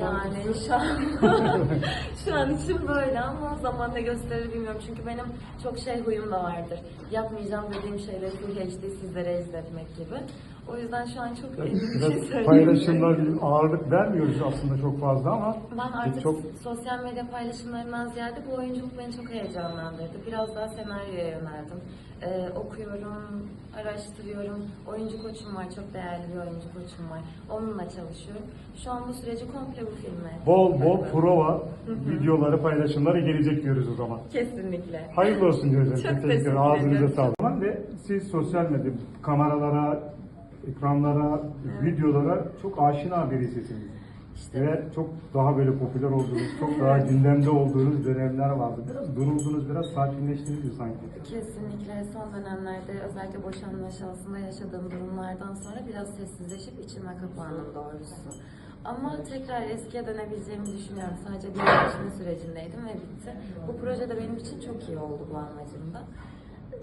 Yani şu an, şu an için böyle ama zaman ne gösterir bilmiyorum. Çünkü benim çok şey huyum da vardır. Yapmayacağım dediğim şeyleri full HD sizlere izletmek gibi. O yüzden şu an çok emin bir şey paylaşımlar ağırlık vermiyoruz aslında çok fazla ama Ben artık çok sosyal medya paylaşımlarından ziyade bu oyunculuk beni çok heyecanlandırdı. Biraz daha senaryoya yöneldim. Ee, okuyorum, araştırıyorum. Oyuncu koçum var, çok değerli bir oyuncu koçum var. Onunla çalışıyorum. Şu an bu süreci komple bu filme. bol bol prova videoları, paylaşımları gelecek diyoruz o zaman. Kesinlikle. Hayırlı olsun diyoruz. Çok Teşekkür ederim. Ağzınıza sağlık. Ve siz sosyal medya kameralara, ekranlara, videolara çok aşina birisisiniz. İşte Ve çok daha böyle popüler olduğunuz, çok daha gündemde olduğunuz dönemler vardı. Biraz duruldunuz, biraz sakinleştiniz sanki? kesinlikle son dönemlerde özellikle boşanma aşamasında yaşadığım durumlardan sonra biraz sessizleşip içime kapandım doğrusu. Ama tekrar eskiye dönebileceğimi düşünüyorum. Sadece bir iletişim sürecindeydim ve bitti. Bu proje de benim için çok iyi oldu bu amacımda.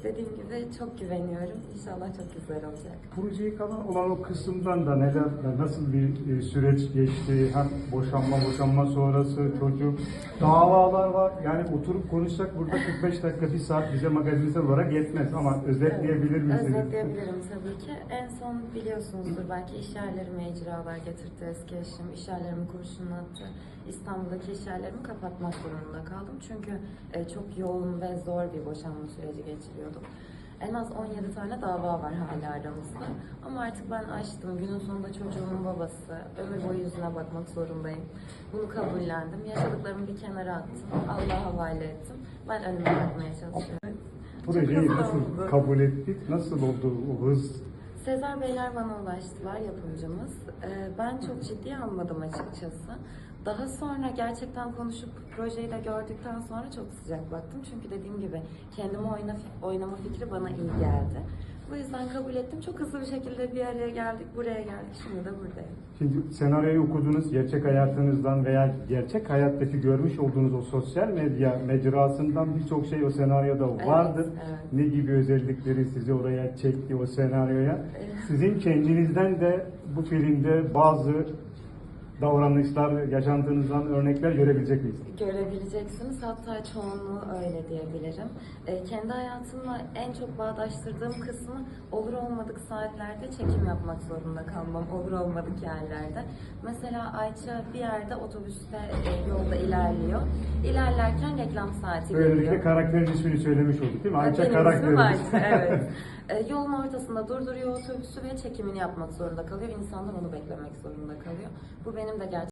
Dediğim gibi çok güveniyorum. İnşallah çok güzel olacak. Projeye kalan olan o kısımdan da neler, nasıl bir e, süreç geçti? Hem boşanma, boşanma sonrası çocuk, davalar var. Yani oturup konuşsak burada 45 dakika, bir saat bize magazinsel olarak yetmez ama özetleyebilir misiniz? Özetleyebilirim tabii ki. En son biliyorsunuzdur belki iş yerlerime icralar getirdi eski eşim. İş yerlerimi kurşunlattı. İstanbul'daki iş yerlerimi kapatmak durumunda kaldım. Çünkü e, çok yoğun ve zor bir boşanma süreci geçiriyordum. En az 17 tane dava var hala aramızda. Ama artık ben açtım. Günün sonunda çocuğumun babası. Ömür boyu yüzüne bakmak zorundayım. Bunu kabullendim. Yaşadıklarımı bir kenara attım. Allah'a havale ettim. Ben önüme bakmaya çalışıyorum. Projeyi nasıl kabul ettik? Nasıl oldu o hız? Sezar Beyler bana ulaştılar yapımcımız. Ee, ben çok ciddiye almadım açıkçası. Daha sonra gerçekten konuşup projeyi de gördükten sonra çok sıcak baktım. Çünkü dediğim gibi kendimi oyna, oynama fikri bana iyi geldi. Bu yüzden kabul ettim. Çok hızlı bir şekilde bir araya geldik, buraya geldik. Şimdi de buradayım. Şimdi senaryoyu okudunuz, gerçek hayatınızdan veya gerçek hayattaki görmüş olduğunuz o sosyal medya mecrasından birçok şey o senaryoda vardır. evet. Ne gibi özellikleri sizi oraya çekti o senaryoya? Sizin kendinizden de bu filmde bazı davranışlar, yaşantınızdan örnekler görebilecek miyiz? görebileceksiniz. Hatta çoğunluğu öyle diyebilirim. Ee, kendi hayatımla en çok bağdaştırdığım kısmı olur olmadık saatlerde çekim yapmak zorunda kalmam. Olur olmadık yerlerde. Mesela Ayça bir yerde otobüste e, yolda ilerliyor. İlerlerken reklam saati Böylelikle geliyor. karakterin ismini söylemiş olduk değil mi? Ayça Benim ismim karakterimiz. Ayça, evet. Ee, yolun ortasında durduruyor otobüsü ve çekimini yapmak zorunda kalıyor. İnsanlar onu beklemek zorunda kalıyor. Bu benim de gerçekten